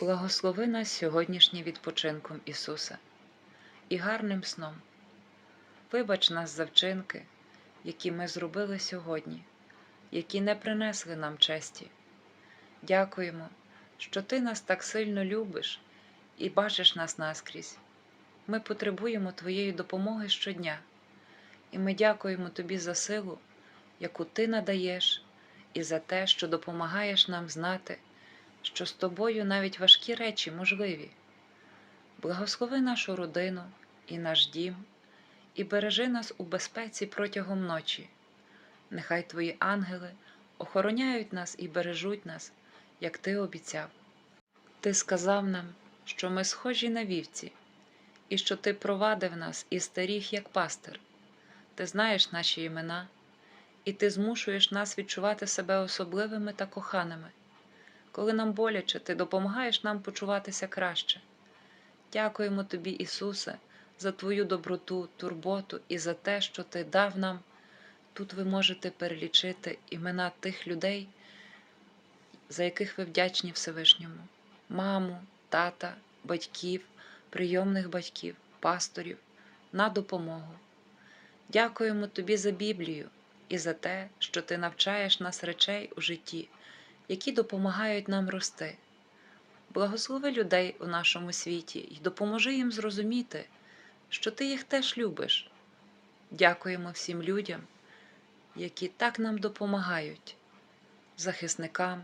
Благослови нас сьогоднішнім відпочинком Ісуса і гарним сном. Вибач нас за вчинки, які ми зробили сьогодні, які не принесли нам честі. Дякуємо, що Ти нас так сильно любиш і бачиш нас наскрізь. Ми потребуємо Твоєї допомоги щодня, і ми дякуємо Тобі за силу, яку Ти надаєш, і за те, що допомагаєш нам знати, що з тобою навіть важкі речі можливі. Благослови нашу родину і наш дім, і бережи нас у безпеці протягом ночі. Нехай Твої ангели охороняють нас і бережуть нас, як Ти обіцяв. Ти сказав нам, що ми схожі на вівці, і що Ти провадив нас і старіх, як пастир. Ти знаєш наші імена, і Ти змушуєш нас відчувати себе особливими та коханими. Коли нам боляче, ти допомагаєш нам почуватися краще. Дякуємо Тобі, Ісусе, за Твою доброту, турботу і за те, що Ти дав нам. Тут ви можете перелічити імена тих людей, за яких ви вдячні Всевишньому: маму, тата, батьків, прийомних батьків, пасторів, на допомогу. Дякуємо Тобі за Біблію і за те, що Ти навчаєш нас речей у житті які допомагають нам рости. Благослови людей у нашому світі і допоможи їм зрозуміти, що ти їх теж любиш. Дякуємо всім людям, які так нам допомагають, захисникам,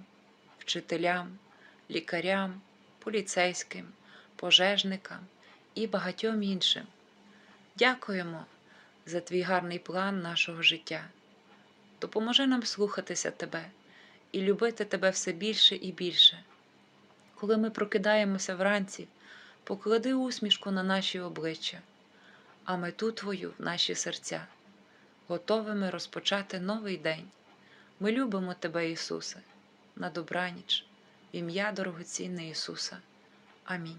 вчителям, лікарям, поліцейським, пожежникам і багатьом іншим. Дякуємо за твій гарний план нашого життя. Допоможи нам слухатися тебе і любити тебе все більше і більше. Коли ми прокидаємося вранці, поклади усмішку на наші обличчя, а мету Твою в наші серця, готовими розпочати новий день. Ми любимо Тебе, Ісусе, на добраніч, в ім'я дорогоцінне Ісуса. Амінь.